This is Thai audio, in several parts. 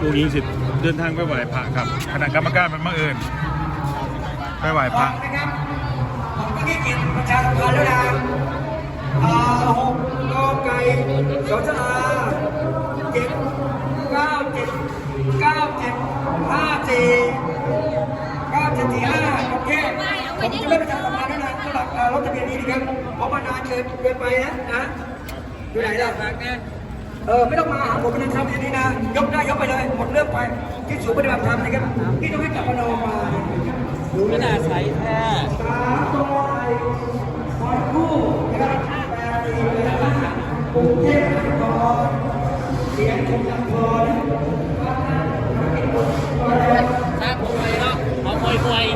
กูยิงสิบเดินทางไปไหว้พระครับคณะกรรมการมันมาเอิญไปไหว้พระนะครับผมก็ขี้เกียจประชาสัมพันธ์แล้วนะหกกอไก่สจอาเจ็ดเก้าเจ็ดเก้าเจ็ดห้าสี่เก้าเจ็ดสี่ห้าโอเคผมจะไม่ประชาสัมพันธ์แล้วนะหรับเอ่อรถทะเบียนนี้นะครับเพราะมานานเกินเกินไปนะนะอยู่ไหนล่ะ เออไม่ต้องมาหาผมเป็นทะเบียนนี้นะ ยกได้ยกไปเลย หมดเรื่องไป ที่ศูนย์ปฏิบัติธรรมนะครับที่ต้องให้กลับมานอนมาไม่น่าใช้แท้สาตัวไทยคอยคู่นะครับแปดสี่เลยนะกรุงเทพมหานครเสียงชมยังพอนะถ้าผมไปเนาะเอามวยมวย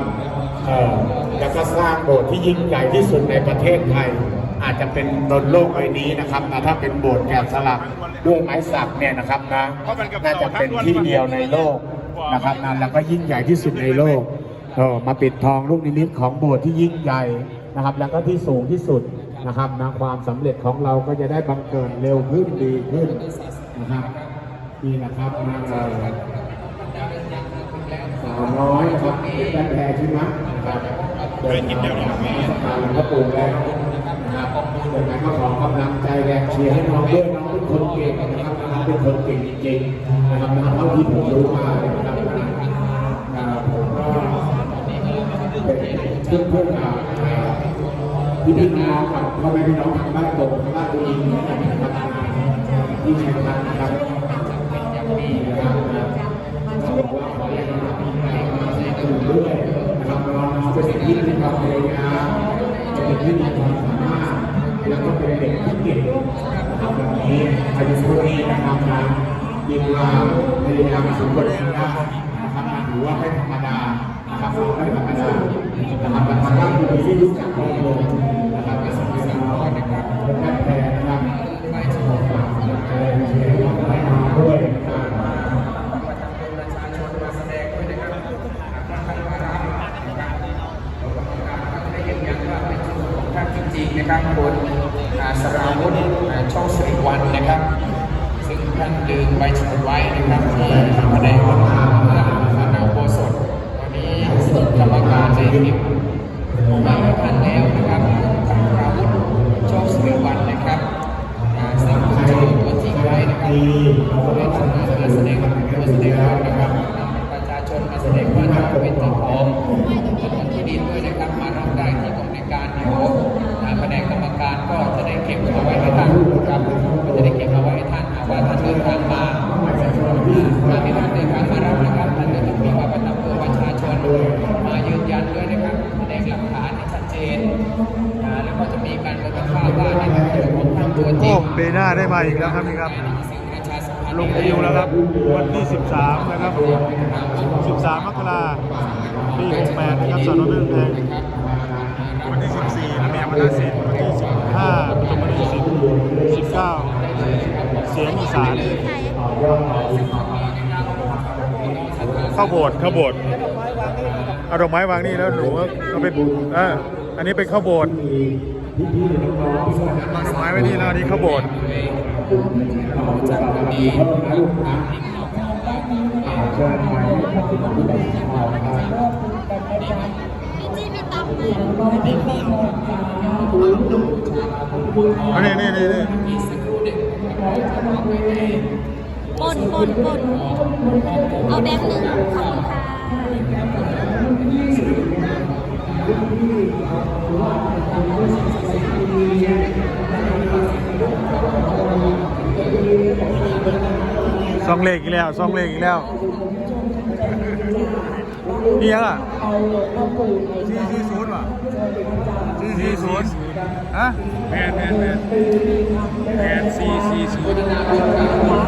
นี่นะครับเอ่อแล้วก็สร้างโบสถ์ที่ยิ่งใหญ่ที่สุดในประเทศไทย อาจจะเป็นบนโลกใบนี้นะครับแต่ถ้าเป็นโบสถ์แกะสลักด้วยไม้สักเนี่ยนะครับนะน่าจะเป็นที่เดียวในโลกนะครับนะแล้วก็ยิ่งใหญ่ที่สุดในโลกเออมาปิดทองลูกนิมิตของโบสถ์ที่ยิ่งใหญ่นะครับ แล้วก็ที่สูงที่สุดนะครับนะความสำเร็จของเราก็จะได้บังเกิดเร็วขึ้นดีขึ้นนะครับนี่นะครับมาเอ่อ สาวน้อยนะครับเป็นแฟนแพรชิมะนะครับเดินทางมาสกการหลวงพ่อปู่แล้วนะครับเดินทางก็ขอกำลังใจแรงเชียร์ให้น้องด้วยน้องเป็นคนเก่งนะครับน้องเป็นคนเก่งจริงๆนะครับนะเท่าที่ผมรู้มาเลยนะครับอ่าผมก็เป็นเพื่อนๆกับอ่าพี่พี่น้องกับพ่อแม่พี่น้องทางบ้านตรงทางบ้านตัวเองนะครับที่ชัยพัฒน์นะครับ นี่นะครับอกว่าอให้เรามีความสนุกด้วยนะครับเราน้องเป็นเด็กที่มีความพยายามเป็นเด็กที่มีความสามารถแล้วก็เป็นเด็กที่เก่งนะครับแบบนี้อายุเท่านี้นะครับนะมีความพยายามสูงกว่านี้นะครับถือว่าไม่ธรรมดานะครับไม่ธรรมดานะครับแต่ทางด้านคนที่รู้จักน้องลง ใบชูไว้นะครับที่แผนกพัฒนาเมืองสนามโบสถวันนี้กรรมการในคลิปผมมาทันแล้วนะครับคุณราวุฒิโชคสุริวันนะครับสามคนเจอตัวจริงไว้นะครับในฐานะการแสดงตัวแสดงนะครับประชาชนมาแสดงว่าเราเป็นเจ้าของคนที่ดีด้วยนะครับมาทำได้ที่กรรมการเดี๋ยวแผนกกรรมการก็จะได้เก็บเอาไว้ เบน่าได้มาอีกแล้วครับนี่ครับสิ่งประชาสัมพันธ์ลงคิวแล้วครับ วันที่ 13 นะครับ 13 มกราปี 68 นะครับสอนอเรื่องแพงวันที่ 14ระเบียบวัฒนศิลป์วันที่ 15ปฐมนิสิต19 เสียงอีสานข้าโบสถ์เข้าโบสถ์เอาดอกไม้วางนี่แล้วหนูก็เอาไปเอออันนี้เป็นข้าวโบสถ์ วางดอกไม้ไว้นี่แล้วอันนี้ข้าวโบสถ์พี่จี้พี่ตั้มเลยอันนี้นี่นี่นี่บนบนบนเอาแบงค์หนึ่งขอบคุณค่ะ ซองเลขอีกแล้วซองเลขอีกแล้วนี่ยังอะสี่สี่ศูนย์ว่ะสี่สี่ศูนย์ฮะแมนแมนแมนแมนสี่สี่ศูนย์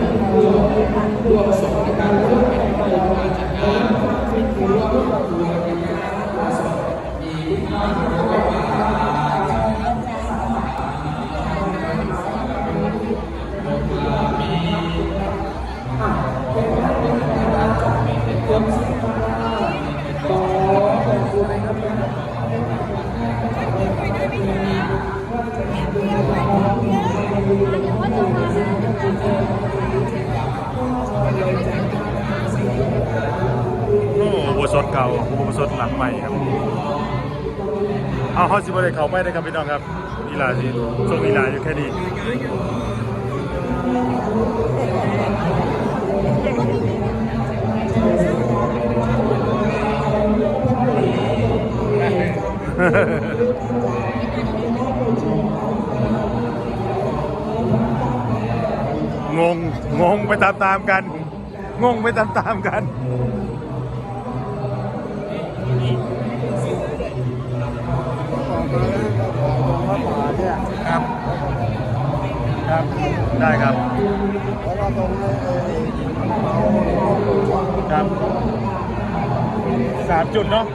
โอ้อุโบสถเก่าอุโบสถหลังใหม่ครับเอาเขาสิบได้เขาไปได้ครับพี่น้องครับอีลาสิช่วงอีลาอยู่แค่นี้งง งงไปตามๆกัน งงไปตามๆกัน ครับ ครับ ได้ครับครับสามจุดเนาะ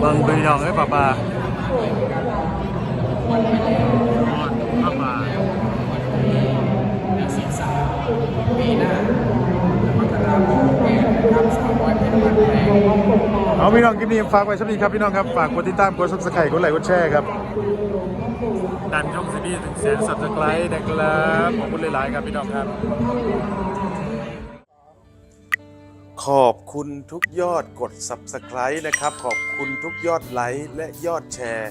เบิ่งพี่น้องเอ้ยป้าป้าป้าป้าสิบสามปีหน้ามกราคมแปด นะครับสามร้อยเป็นวันแรกเอาพี่น้องคลิปนี้ฝากไว้สักนิดครับพี่น้องครับฝากกดติดตามกดซับสไครต์กดไลค์กดแชร์ครับดันช่องซีบีถึงแสนสับสไครต์นะครับขอบคุณหลายๆครับพี่น้องครับ ขอบคุณทุกยอดกด Subscribe นะครับ ขอบคุณทุกยอดไลค์และยอดแชร์